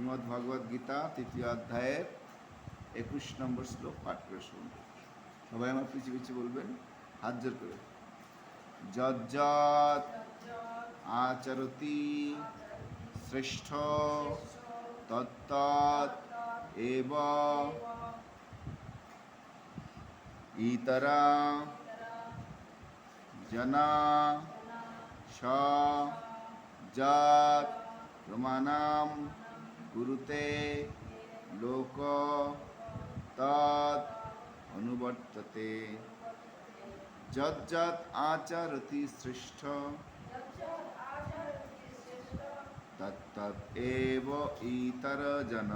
শ্রীমদ্ ভগবদ গীতা, তৃতীয় অধ্যায়ের একুশ নম্বর শ্লোক, পাঠ করে শুনুন। সবাই আমার পিছিয়ে পিছিয়ে বলবেন, হাত জোর করে। যজ্জত আচরতি শ্রেষ্ঠ তত্তৎ এব। ইতরা জনা স যৎ প্রমাণাম কুরুতে লোক তৎ অনুবর্ততে। যজ্জৎ আচরতি শ্রেষ্ঠ তত্তৎ এব ইতর জন।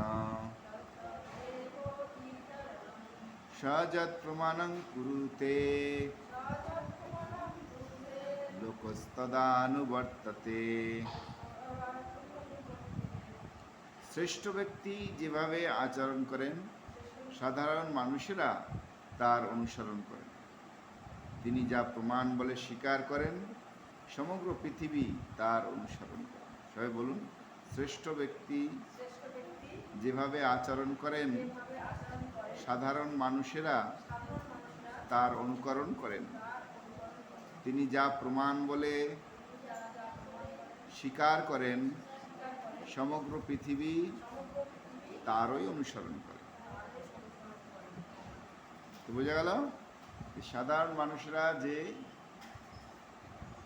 সযৎ প্রমাণং কুরুতে। লোকস্তদানুবর্ততে। শ্রেষ্ঠ ব্যক্তি যেভাবে আচরণ করেন, সাধারণ মানুষেরা তার অনুসরণ করেন। তিনি যা প্রমাণ বলে স্বীকার করেন, সমগ্র পৃথিবী তার অনুসরণ করেন সবাই বলুন, শ্রেষ্ঠ ব্যক্তি যেভাবে আচরণ করেন, সাধারণ মানুষেরা তার অনুকরণ করেন। তিনি যা প্রমাণ বলে স্বীকার করেন সমগ্র পৃথিবী তারই অনুসরণ করে। তো বোঝা গেল সাধারণ মানুষরা যে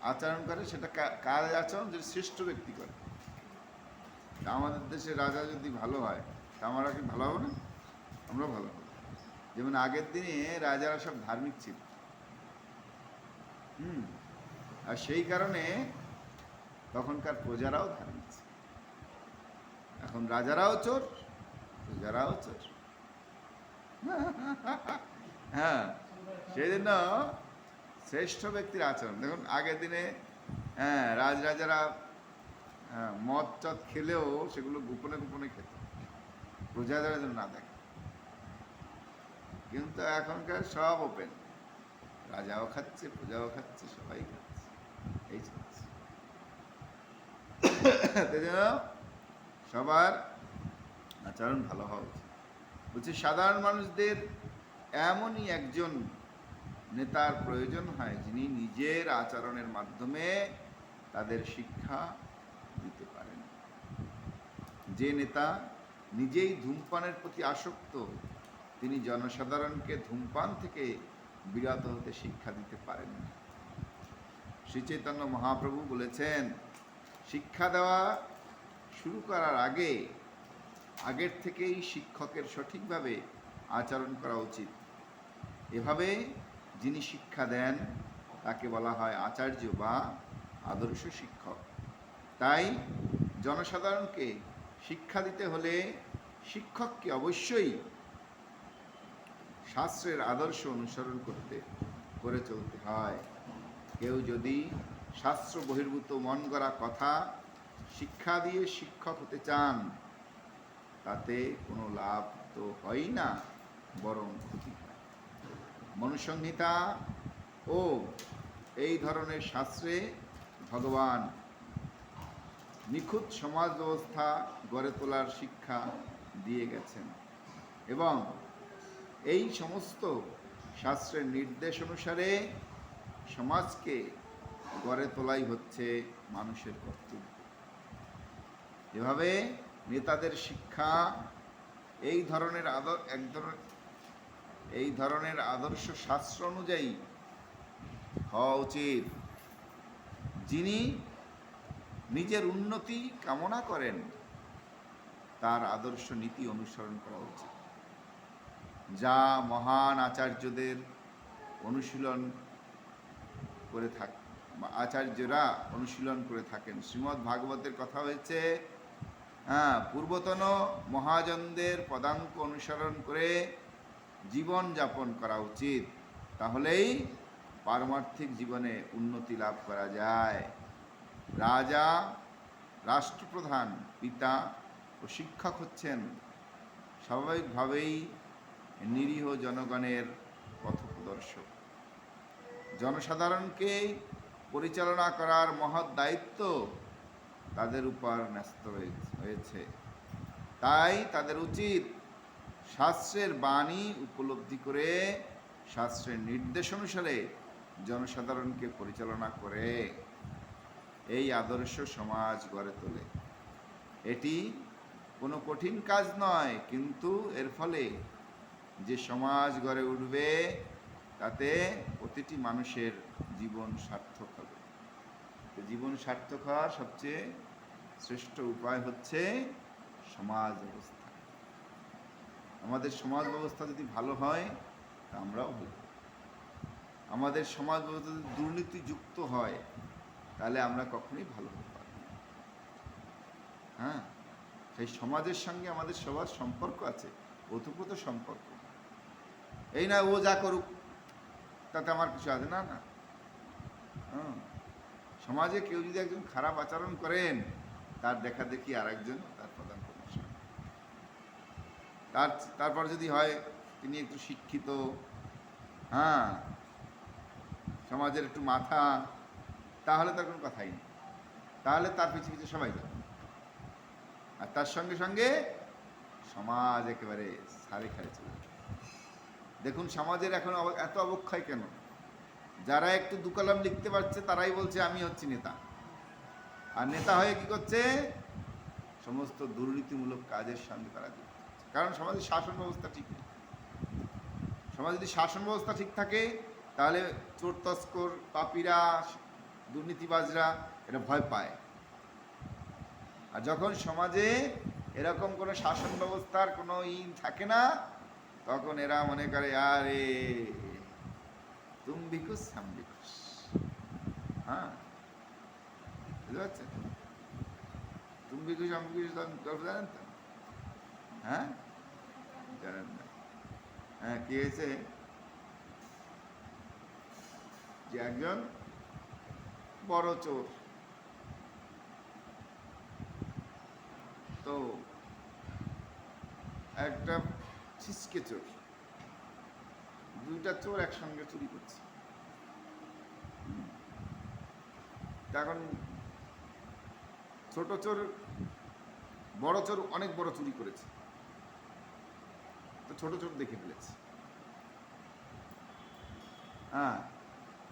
আচরণ করে, সেটা কাজ আচরণ যে শ্রেষ্ঠ ব্যক্তি করে। আমাদের দেশে রাজা যদি ভালো হয়, তা আমরা কি ভালো হবে না? আমরা ভালো হব। যেমন আগের দিনে রাজারা সব ধার্মিক ছিল। হুম, আর সেই কারণে তখনকার প্রজারাও ধার্মিক। এখন রাজারাও চোর প্রজারাও চোর। হ্যাঁ সেই জন্য শ্রেষ্ঠ ব্যক্তির আচরণ। দেখুন আগের দিনে হ্যাঁ রাজরাজারা হ্যাঁ, মদ চদ খেলেও সেগুলো গোপনে গোপনে খেত। প্রজাদের যেন না দেখে। কিন্তু এখনকার সব ওপেন রাজাও খাচ্ছে প্রজাও খাচ্ছে সবাই খাচ্ছে। এই চলছে। সবার আচরণ ভালো হওয়া উচিত। বলছি, সাধারণ মানুষদের এমনই একজন নেতার প্রয়োজন হয় যিনি নিজের আচরণের মাধ্যমে তাদের শিক্ষা দিতে পারেন। যে নেতা নিজেই ধূমপানের প্রতি আসক্ত, তিনি জনসাধারণকে ধূমপান থেকে বিরত হতে শিক্ষা দিতে পারেন শ্রী চৈতন্য মহাপ্রভু বলেছেন, শিক্ষা দেওয়া শুরু করার আগে, আগের থেকেই শিক্ষকের সঠিকভাবে আচরণ করা উচিত। এভাবে যিনি শিক্ষা দেন, তাকে বলা হয় আচার্য বা আদর্শ শিক্ষক। তাই জনসাধারণকে শিক্ষা দিতে হলে শিক্ষককে অবশ্যই শাস্ত্রের আদর্শ অনুসরণ করতে, করে চলতে হয়। কেউ যদি শাস্ত্র বহির্ভূত মন গড়া কথা শিক্ষা দিয়ে শিক্ষক হতে চান, তাতে কোনো লাভ তো হয় না, বরং ক্ষতি হয়। মনুসংহিতা ও এই ধরনের শাস্ত্রে ভগবান নিখুঁত সমাজ ব্যবস্থা গড়ে তোলার শিক্ষা দিয়ে গেছেন এবং এই সমস্ত শাস্ত্রের নির্দেশ অনুসারে সমাজকে গড়ে তোলাই হচ্ছে মানুষের কর্তব্য। এভাবে নেতাদের শিক্ষা এই ধরনের আদর, এক ধরনের, এই ধরনের আদর্শ শাস্ত্র অনুযায়ী হওয়া উচিত। যিনি নিজের উন্নতি কামনা করেন, তার আদর্শ নীতি অনুসরণ করা উচিত। যা মহান আচার্যদের অনুশীলন করে থাক, আচার্যরা অনুশীলন করে থাকেন। শ্রীমদ্ ভাগবতের কথা হয়েছে হ্যাঁ পূর্বতন মহাজনদের পদাঙ্ক অনুসরণ করে জীবন যাপন করা উচিত। তাহলেই পারমার্থিক জীবনে উন্নতি লাভ করা যায়। রাজা, রাষ্ট্রপ্রধান, পিতা ও শিক্ষক হচ্ছেন স্বাভাবিকভাবেই নিরীহ জনগণের পথপ্রদর্শক। জনসাধারণকে পরিচালনা করার মহৎ দায়িত্ব তাদের উপর ন্যস্ত হয়ে- হয়েছে। তাই তাদের উচিত শাস্ত্রের বাণী উপলব্ধি করে, শাস্ত্রের নির্দেশ অনুসারে জনসাধারণকে পরিচালনা করে, এই আদর্শ সমাজ গড়ে তোলে। এটি কোনো কঠিন কাজ নয়, কিন্তু এর ফলে যে সমাজ গড়ে উঠবে, তাতে প্রতিটি মানুষের জীবন সার্থক জীবন সার্থক হওয়ার সবচেয়ে শ্রেষ্ঠ উপায় হচ্ছে সমাজ ব্যবস্থা। আমাদের সমাজ ব্যবস্থা যদি ভালো হয়, তা আমরাও ভালো। আমাদের সমাজ ব্যবস্থা যদি দুর্নীতিযুক্ত হয়, তাহলে আমরা কখনোই ভালো হতে পারব না। হ্যাঁ? সেই সমাজের সঙ্গে আমাদের সবার সম্পর্ক আছে, ওতপ্রোত সম্পর্ক। এই না ও যা করুক, তাতে আমার কিছু আছে? না না। হ্যাঁ? সমাজে কেউ যদি একজন খারাপ আচরণ করেন, তার দেখা দেখি আর একজন তার প্রধান তার, তারপর যদি হয়, তিনি একটু শিক্ষিত হ্যাঁ সমাজের একটু মাথা, তাহলে তার কোনো কথাই নেই। তাহলে তার পিছিয়ে পিছিয়ে সবাই যাবে। আর তার সঙ্গে সঙ্গে সমাজ একেবারে সারে খারে চলে। দেখুন, সমাজের এখন এত অবক্ষয় কেন? যারা একটু দু কলম লিখতে পারছে, তারাই বলছে, আমি হচ্ছি নেতা। আর নেতা হয়ে কি করছে? সমস্ত দুর্নীতিমূলক কাজের সঙ্গে তারা যুক্ত। কারণ সমাজের শাসন ব্যবস্থা ঠিক নেই। সমাজ যদি শাসন ব্যবস্থা ঠিক থাকে, তাহলে চোর তস্কর, পাপিরা, দুর্নীতিবাজরা এটা ভয় পায়। আর যখন সমাজে এরকম কোনো শাসন ব্যবস্থার কোনো ই থাকে না, তখন এরা মনে করে, আরে তুম ভিকুস হ্যাঁ বুঝতে পারছেন তুম ভিকুস গল্প জানেন তো হ্যাঁ জানেন না হ্যাঁ কি হয়েছে? যে একজন বড় চোর। তো একটা ছিসকে চোর। দুইটা চোর একসঙ্গে চুরি করছে। এখন ছোট চোর, বড় চোর অনেক বড় চুরি করেছে। তো ছোট চোর দেখে ফেলেছে। হ্যাঁ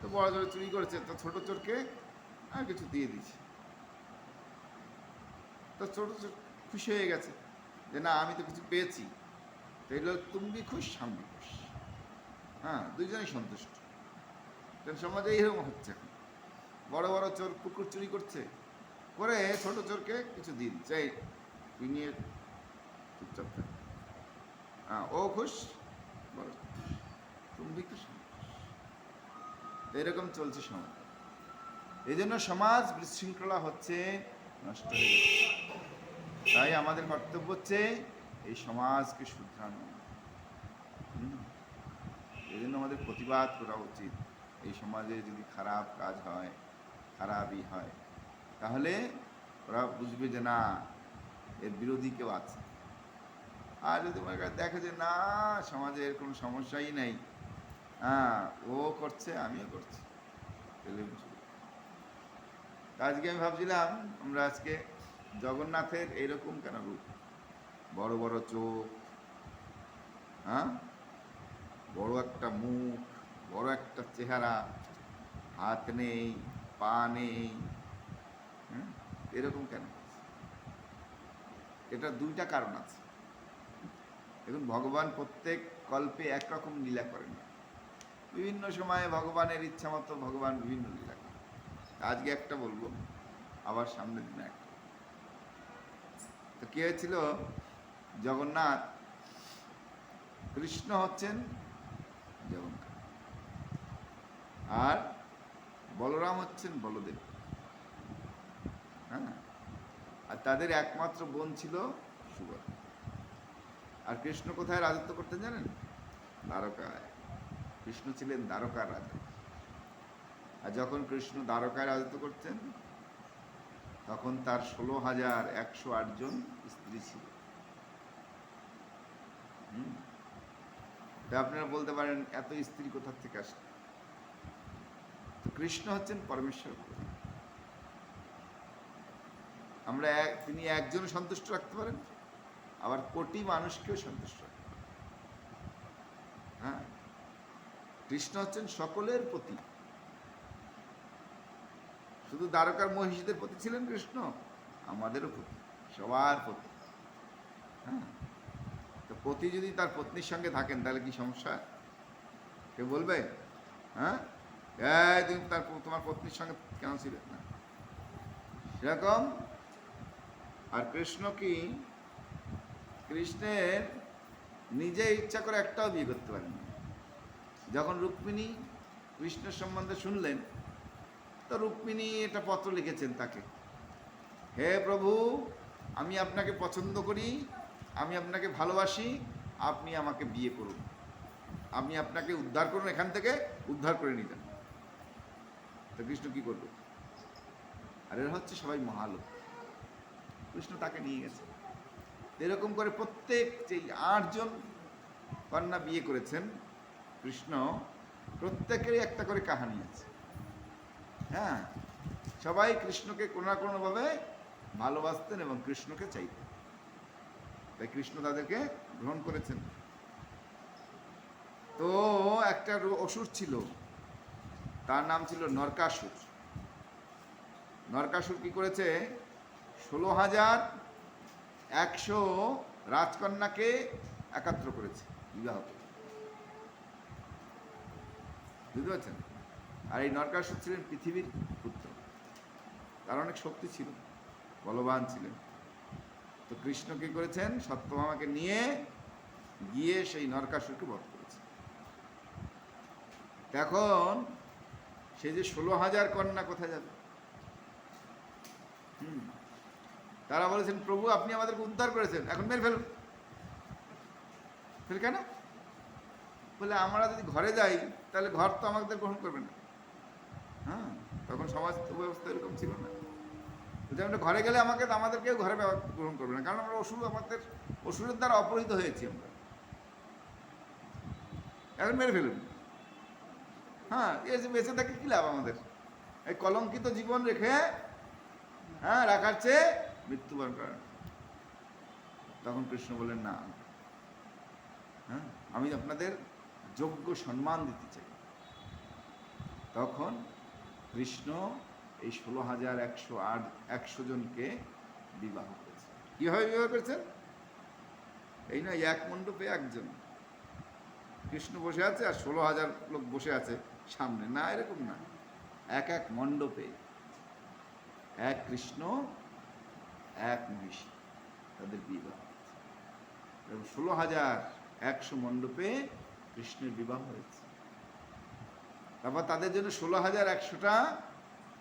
তো বড় চোর চুরি করেছে, তো ছোট চোরকে আর কিছু দিয়ে দিয়েছে। তো ছোট চোর খুশি হয়ে গেছে যে, না, আমি তো কিছু পেয়েছি। তো এগুলো তুমি খুশ সামনে খুশ। হ্যাঁ দুইজনেই সন্তুষ্ট। সমাজে এইরকম হচ্ছে। এখন বড় বড় চোর পুকুর চুরি করছে, করে ছোট চোরকে কিছু দিন এই তুই নিয়ে চুপচাপ থাক। হ্যাঁ ও খুশ, বড় তুমি এরকম চলছে সমাজ। এই জন্য সমাজ বিশৃঙ্খলা হচ্ছে, নষ্ট হয়ে তাই আমাদের কর্তব্য হচ্ছে এই সমাজকে শুধরানো। এই জন্য আমাদের প্রতিবাদ করা উচিত। এই সমাজে যদি খারাপ কাজ হয়, খারাপই হয়, তাহলে ওরা বুঝবে যে না, এর বিরোধী কেউ আছে। আর যদি মনে করে দেখে যে না, সমাজে এর কোনো সমস্যাই নেই হ্যাঁ ও করছে, আমিও করছি আজকে আমি ভাবছিলাম, আমরা আজকে জগন্নাথের এইরকম কেন রূপ? বড় বড় চোখ হ্যাঁ? বড় একটা মুখ, বড় একটা চেহারা, হাত নেই, পা নেই হ্যাঁ? এরকম কেন? এটা দুইটা কারণ আছে। দেখুন, ভগবান প্রত্যেক কল্পে একরকম লীলা করেন বিভিন্ন সময়ে ভগবানের ইচ্ছা মতো ভগবান বিভিন্ন লীলা করেন। আজকে একটা বলব, আবার সামনের দিনে একটা। তো কি হয়েছিল? জগন্নাথ কৃষ্ণ হচ্ছেন জগন্নাথ আর বলরাম হচ্ছেন বলদেব। হ্যাঁ? আর তাদের একমাত্র বোন ছিল সুভদ্রা আর কৃষ্ণ কোথায় রাজত্ব করতেন জানেন? দ্বারকায়। কৃষ্ণ ছিলেন দ্বারকার রাজা। আর যখন কৃষ্ণ দ্বারকায় রাজত্ব করতেন, তখন তার ষোলো হাজার একশো আটজন স্ত্রী ছিল হুম। তা আপনারা বলতে পারেন, এত স্ত্রী কোথা থেকে আসে তো কৃষ্ণ হচ্ছেন পরমেশ্বর আমরা এক, তিনি একজন সন্তুষ্ট রাখতে পারেন? আবার কোটি মানুষকেও সন্তুষ্ট রাখতে পারেন। হ্যাঁ? কৃষ্ণ হচ্ছেন সকলের প্রতি। শুধু দ্বারকার মহিষীদের প্রতি ছিলেন কৃষ্ণ, আমাদেরও প্রতি, সবার প্রতি। হ্যাঁ? পতি যদি তার পত্নীর সঙ্গে থাকেন, তাহলে কি সমস্যা? কে বলবে? হ্যাঁ? এই তুমি তার তোমার পত্নীর সঙ্গে কেন ছিলে? না। সেরকম? আর কৃষ্ণ কি? কৃষ্ণের নিজে ইচ্ছা করে একটাও বিয়ে করতে পারেন যখন রুক্মিণী কৃষ্ণের সম্বন্ধে শুনলেন, তো রুক্মিণী এটা পত্র লিখেছেন তাকে। হে প্রভু, আমি আপনাকে পছন্দ করি আমি আপনাকে ভালোবাসি, আপনি আমাকে বিয়ে করুন। আপনি আপনাকে উদ্ধার করুন এখান থেকে, উদ্ধার করে নিতেন তো কৃষ্ণ কি করবে আর এরা হচ্ছে সবাই মহালোক। কৃষ্ণ তাকে নিয়ে গেছে। এরকম করে প্রত্যেক যে আটজন কন্যা বিয়ে করেছেন, কৃষ্ণ প্রত্যেকেরই একটা করে কাহানি আছে। হ্যাঁ সবাই কৃষ্ণকে কোনো না কোনোভাবে ভালোবাসতেন এবং কৃষ্ণকে চাইতেন। তাই কৃষ্ণ তাদেরকে গ্রহণ করেছেন। তো একটা অসুর ছিল, তার নাম ছিল নরকাসুর। নরকাসুর কি করেছে? ষোলো হাজার একশো রাজকন্যাকে একাত্র করেছে বিবাহ। বুঝতে পারছেন? আর এই নরকাসুর ছিলেন পৃথিবীর পুত্র। তার অনেক শক্তি ছিল, বলবান ছিলেন। তো কৃষ্ণ কি করেছেন? সত্যভামাকে নিয়ে গিয়ে সেই নরকাসুরকে বধ করেছে এখন সে যে ষোলো হাজার কন্যা কোথায় যাবে? হুম। তারা বলেছেন, প্রভু, আপনি আমাদেরকে উদ্ধার করেছেন। এখন মেরে ফেলুন। ফেল কেন? বলে, আমরা যদি ঘরে যাই, তাহলে ঘর তো আমাদের গ্রহণ করবে না। হ্যাঁ তখন সমাজ ব্যবস্থা এরকম ছিল না। যদি আমরা ঘরে গেলে আমাকে, আমাদের কেউ ঘরে গ্রহণ করবে না, কারণ আমরা অসুর, আমাদের অসুরের দ্বারা অপহৃত হয়েছি আমরা। এখন মেরে ফেলুন। হ্যাঁ এই যে বেঁচে থাকে কী লাভ আমাদের? এই কলঙ্কিত জীবন রেখে হ্যাঁ রাখার চেয়ে মৃত্যুবরণ করেন তখন কৃষ্ণ বললেন, না হ্যাঁ আমি আপনাদের যোগ্য সম্মান দিতে চাই। তখন কৃষ্ণ এই ষোলো হাজার একশো আট, একশো জনকে বিবাহ করেছে। কীভাবে বিবাহ করেছেন এই নয়, এক মণ্ডপে একজন। কৃষ্ণ বসে আছে আর ষোলো হাজার লোক বসে আছে সামনে। না, এরকম না। এক এক মণ্ডপে। এক কৃষ্ণ, এক মহিষী তাদের বিবাহ এবং ষোলো হাজার একশো মণ্ডপে কৃষ্ণের বিবাহ হয়েছে। তারপর তাদের জন্য ষোলো হাজার একশোটা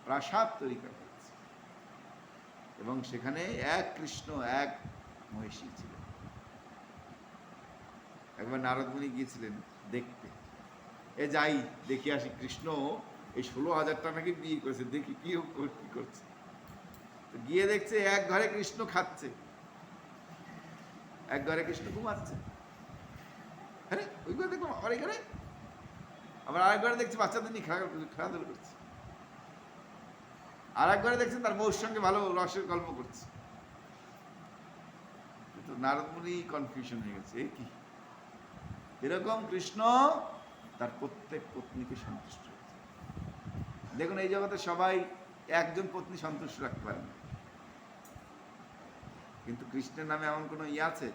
প্রাসাদ তৈরি করা হয়েছে। এবং সেখানে এক কৃষ্ণ, এক মহিষী ছিলেন একবার নারদমণি গিয়েছিলেন দেখতে। এ যাই, দেখি আসি কৃষ্ণ, এই ষোলো হাজারটা নাকি বিয়ে করেছে, দেখি কি করছে। গিয়ে দেখছে এক ঘরে কৃষ্ণ খাচ্ছে। এক ঘরে কৃষ্ণ ঘুমাচ্ছে। আরে, ওই ঘরে আবার এই ঘরে আবার আরেক ঘরে দেখছি বাচ্চাদের নিয়ে খেলা খেলাধুলো করছে। আর এক ঘরে দেখছেন তার বউর সঙ্গে ভালো রসের গল্প করছে। তো নারদমুনি কনফিউশন হয়ে গেছে কি? এরকম কৃষ্ণ তার প্রত্যেক পত্নীকে সন্তুষ্ট রেখেছে। দেখুন, এই জগতে সবাই একজন পত্নী সন্তুষ্ট রাখতে পারে না। কিন্তু কৃষ্ণের নামে এমন কোনো ইয়ে আছে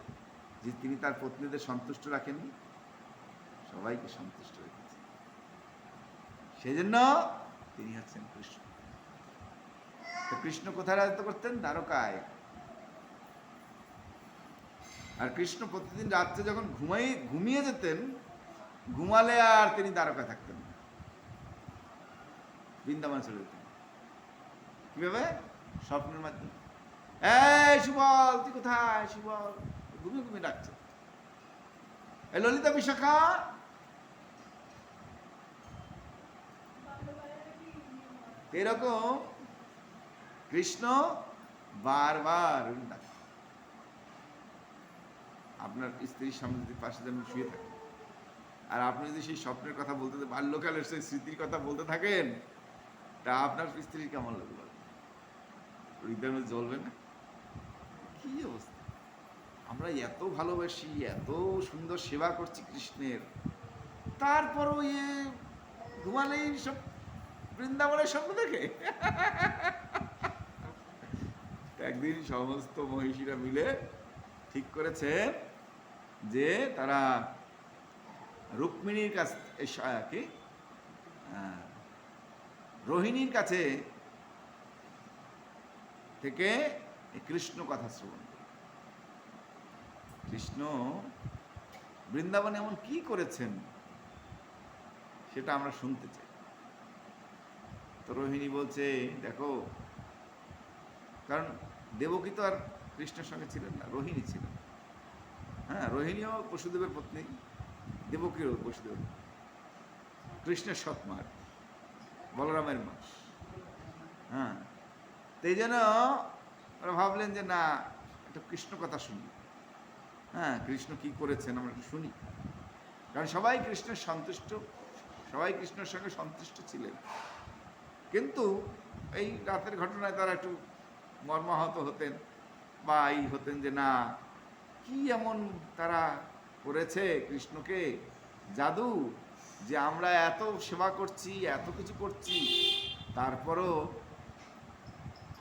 যে তিনি তার পত্নীদের সন্তুষ্ট রাখেননি? সবাইকে সন্তুষ্ট রেখেছে। সেজন্য তিনি হচ্ছেন কৃষ্ণ। তো কৃষ্ণ কোথায় রাজত্ব করতেন? দ্বারকায়। আর কৃষ্ণ প্রতিদিন রাত্রে যখন ঘুমাই, ঘুমিয়ে যেতেন, ঘুমালে আর তিনি দ্বারকা থাকতেন বৃন্দাবন চলে যেতেন। কীভাবে? স্বপ্নের মাধ্যমে। এই সুবল, তুই কোথায়? সুবল। ঘুমিয়ে ঘুমিয়ে ডাকছে। এই ললিতা বিশাখা এরকম কৃষ্ণ বারবার ডাকে। আপনার স্ত্রীর সামনে যদি পাশে যেমন শুয়ে থাকেন আর আপনি যদি সেই স্বপ্নের কথা বলতে বাল্যকালের সেই স্মৃতির কথা বলতে থাকেন, তা আপনার স্ত্রীর কেমন লাগবে মধ্যে জ্বলবে না? কি অবস্থা? আমরা এত ভালোবাসি, এত সুন্দর সেবা করছি কৃষ্ণের। তারপরও ইয়ে ঘুমালেই সব বৃন্দাবনের স্বপ্ন দেখে? একদিন সমস্ত মহিষীরা মিলে ঠিক করেছে যে তারা রুক্মিণীর কাছ কি? রোহিণীর কাছে থেকে কৃষ্ণ কথা শ্রবণ কৃষ্ণ, বৃন্দাবনে এমন কি করেছেন সেটা আমরা শুনতে চাই। তো রোহিণী বলছে, দেখো, কারণ দেবকী তো আর কৃষ্ণের সঙ্গে ছিলেন না, রোহিণী ছিলেন। হ্যাঁ রোহিণীও বসুদেবের পত্নী, দেবকীরও পত্নী। কৃষ্ণের সৎমা আর বলরামের মা। হ্যাঁ তো এই জন্য ওরা ভাবলেন যে না, একটা কৃষ্ণ কথা শুনি। হ্যাঁ কৃষ্ণ কি করেছেন আমরা একটু শুনি। কারণ সবাই কৃষ্ণের সন্তুষ্ট, সবাই কৃষ্ণের সঙ্গে সন্তুষ্ট ছিলেন। কিন্তু এই রাতের ঘটনায় তারা একটু মর্মাহত হতেন বা এই হতেন যে না, কি এমন তারা করেছে কৃষ্ণকে? জাদু, যে আমরা এত সেবা করছি, এত কিছু করছি, তারপরও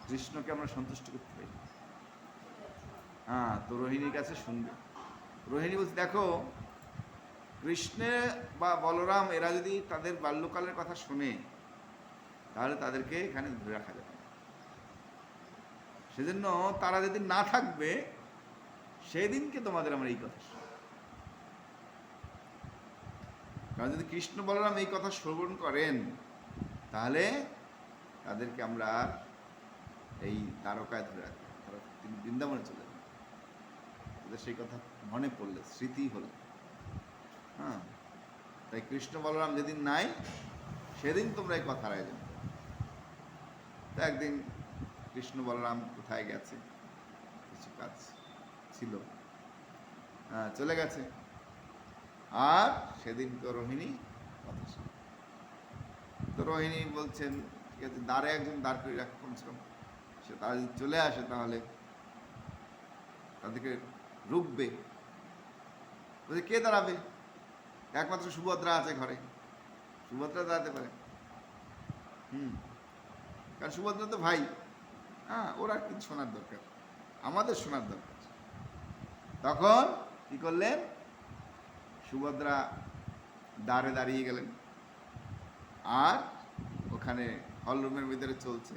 কৃষ্ণকে আমরা সন্তুষ্ট করতে পারি। হ্যাঁ তো রোহিণীর কাছে শুনবে। রোহিণী বলছে, দেখো, কৃষ্ণে বা বলরাম এরা যদি তাদের বাল্যকালের কথা শোনে, তাহলে তাদেরকে এখানে ধরে রাখা যাবে। সেজন্য তারা যেদিন না থাকবে, সেদিনকে তোমাদের আমরা এই কথা। কারণ যদি কৃষ্ণ বলরাম এই কথা শ্রবণ করেন, তাহলে তাদেরকে আমরা এই তারকায় ধরে রাখব তারা তিনি বৃন্দাবনে চলে যাবেন তাদের সেই কথা মনে পড়লে, স্মৃতি হলো হ্যাঁ তাই কৃষ্ণ বলরাম যেদিন নাই, সেদিন তোমরা এই আয়োজন করো। তো একদিন কৃষ্ণ বলরাম কোথায় গেছে? কিছু কাজ ছিল। হ্যাঁ, চলে গেছে। আর সেদিন তো রোহিণী কথা তো রোহিণী বলছেন ঠিক আছে দ্বারে একজন দাঁড় করে রাখ কমসে কম। সে তারা যদি চলে আসে তাহলে তাদেরকে রুখবে। বলছে কে দাঁড়াবে? একমাত্র সুভদ্রা আছে ঘরে। সুভদ্রা দাঁড়াতে পারে। হুম কারণ সুভদ্রা তো ভাই। হ্যাঁ ওরা কিন্তু শোনার দরকার। আমাদের শোনার দরকার। তখন কি করলেন? সুভদ্রা দাঁড়ে দাঁড়িয়ে গেলেন। আর ওখানে হলরুমের ভিতরে চলছে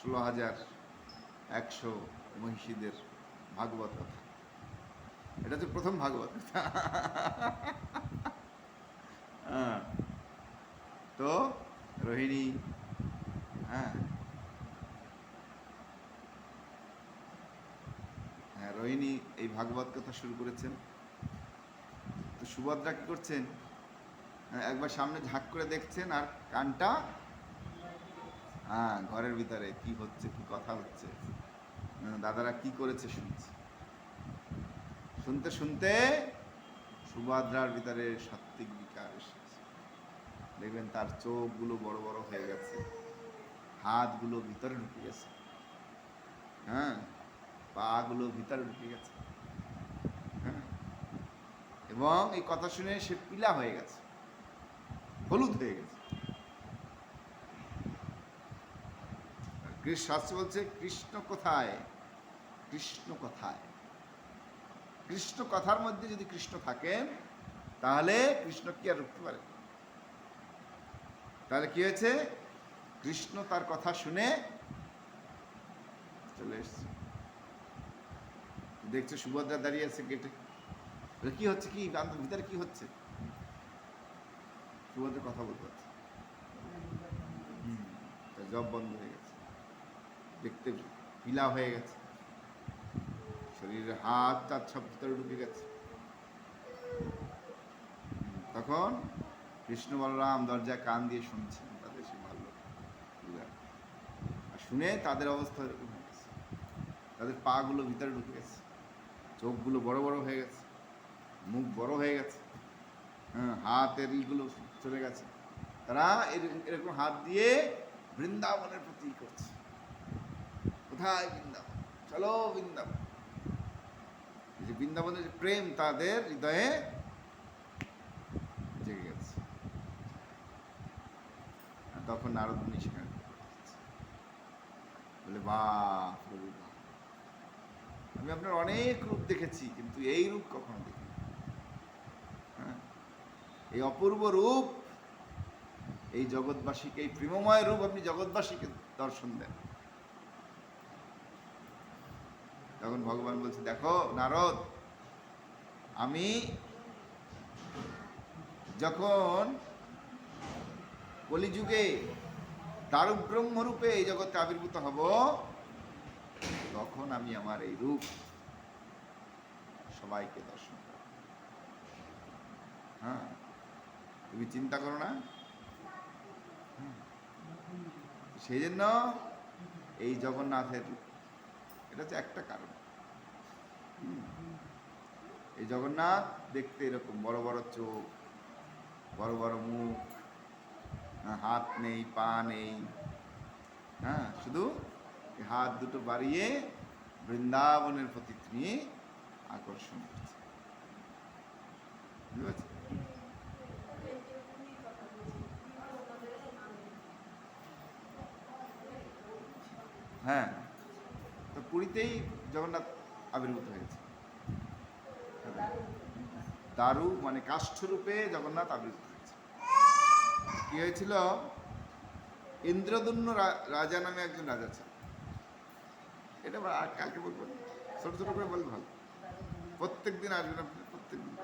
ষোলো হাজার একশো মহিষীদের ভাগবত কথা। এটা হচ্ছে প্রথম ভাগবত কথা। হ্যাঁ। তো রোহিণী হ্যাঁ রোহিণী এই ভাগবত কথা শুরু করেছেন। তো সুভদ্রা কি করছেন? হ্যাঁ, একবার সামনে ঝাঁক করে দেখছেন আর কানটা? হ্যাঁ ঘরের ভিতরে কি হচ্ছে কি কথা হচ্ছে? হ্যাঁ, দাদারা কি করেছে শুনছে। শুনতে শুনতে সুভদ্রার ভিতরে সাত্বিক বিকার এসেছে। দেখবেন তার চোখগুলো বড় বড় হয়ে গেছে। হাতগুলো ভিতরে ঢুকে গেছে। হ্যাঁ পাগুলো ভিতরে ঢুকে গেছে। এবং এই কথা শুনে সে পিলা হয়ে গেছে। হলুদ হয়ে গেছে। শাস্ত্র বলছে, কৃষ্ণ কোথায়? কৃষ্ণ কোথায়? কৃষ্ণ কথার মধ্যে যদি কৃষ্ণ থাকেন তাহলে কৃষ্ণ কি আর রুখতে পারে? তাহলে কি হয়েছে? কৃষ্ণ তার কথা শুনে চলে এসছে। দেখছে, সুভদ্রা দাঁড়িয়ে আছে গেটে কি হচ্ছে কি? ভিতরে কি হচ্ছে? সুভদ্রা কথা বলতে পারছে। জব বন্ধ হয়ে গেছে। দেখতে পিলা হয়ে গেছে। শরীরের হাত টাত সব ভিতরে ঢুকে গেছে। তখন কৃষ্ণ বলরাম দরজায় কান দিয়ে শুনছেন তাদের সে ভালো আর শুনে তাদের অবস্থা এরকম হয়ে গেছে। তাদের পাগুলো ভিতরে ঢুকে গেছে। চোখগুলো বড় বড় হয়ে গেছে। মুখ বড় হয়ে গেছে। হ্যাঁ হাতের ইগুলো চলে গেছে। তারা এরকম হাত দিয়ে বৃন্দাবনের প্রতি করছে। কোথায় বৃন্দাবন? চলো বৃন্দাবন। যে বৃন্দাবনের প্রেম, তাদের হৃদয়ে জেগে গেছে। তখন নারদ মুনি সেখানে বলে প্রভু আমি আপনার অনেক রূপ দেখেছি, কিন্তু এই রূপ কখনো হ্যাঁ এই অপূর্ব রূপ, এই জগৎবাসীকে, এই প্রেমময় রূপ আপনি জগৎবাসীকে দর্শন দেন। তখন ভগবান বলছে, দেখো নারদ, আমি যখন কলিযুগে দারুক ব্রহ্মরূপে এই জগতে আবির্ভূত হব, তখন আমি আমার এই রূপ সবাইকে দর্শন করব। হ্যাঁ। তুমি চিন্তা করো না। সেই জন্য এই জগন্নাথের এটা হচ্ছে একটা কারণ। এই জগন্নাথ দেখতে এরকম বড় বড় চোখ বড় বড় মুখ হ্যাঁ, হাত নেই পা নেই হ্যাঁ শুধু হাত দুটো বাড়িয়ে বৃন্দাবনের প্রতি তিনি আকর্ষণ করছে। বুঝতে পারছেন? হ্যাঁ তো পুরীতেই জগন্নাথ আবির্ভূত হয়েছে। দারু মানে কাষ্ঠরূপে জগন্নাথ আবির্ভূত হয়েছে। কি হয়েছিল? ইন্দ্রদুম্ন রাজা নামে একজন রাজা ছিল এটা কালকে বলব? ছোট ছোট করে বলব ভালো। প্রত্যেক দিন আসবেন আপনি প্রত্যেক দিন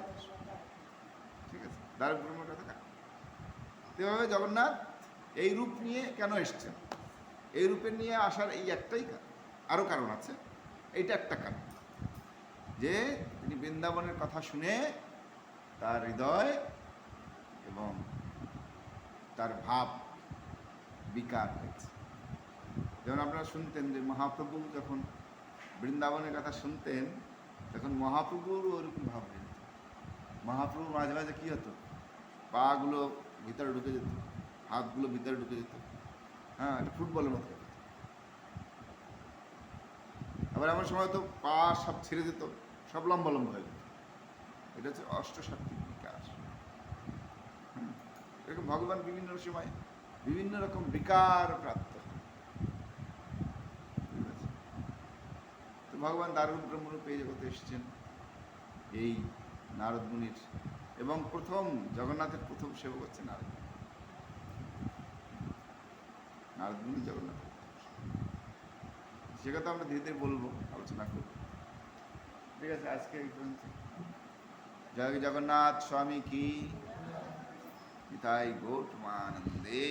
ঠিক আছে? দারু কথা এভাবে জগন্নাথ এই রূপ নিয়ে কেন এসছেন? এই রূপে নিয়ে আসার এই একটাই কারণ। আরও কারণ আছে। এইটা একটা কারণ। যে তিনি বৃন্দাবনের কথা শুনে তার হৃদয় এবং তার ভাব বিকার হয়েছে। যেমন আপনারা শুনতেন যে মহাপ্রভু যখন বৃন্দাবনের কথা শুনতেন, তখন মহাপ্রভুর ওরকম ভাব হয়ে মহাপ্রভু মাঝে মাঝে কী হতো? পাগুলো ভিতরে ঢুকে যেত, হাতগুলো ভিতরে ঢুকে যেত। হ্যাঁ এটা ফুটবলের মতো আবার এমন সময় তো পা সব ছেড়ে যেত। সব লম্বা লম্বা হয়ে যেত। এটা হচ্ছে অষ্টসাত্ত্বিক বিকাশ। এরকম ভগবান বিভিন্ন সময় বিভিন্ন রকম বিকার প্রাপ্ত তো ভগবান দারুণ ব্রহ্মরূপে এই জগতে এসেছেন, এই নারদ মুনির, এবং প্রথম জগন্নাথের প্রথম সেবক হচ্ছে নারদ। নারদ মুনি জগন্নাথ সে কথা আমরা ধীরে ধীরে বলব, আলোচনা করব। ঠিক আছে আজকে এই পর্যন্ত। জয় জগন্নাথ স্বামী কি? নিতাই গৌতমানন্দে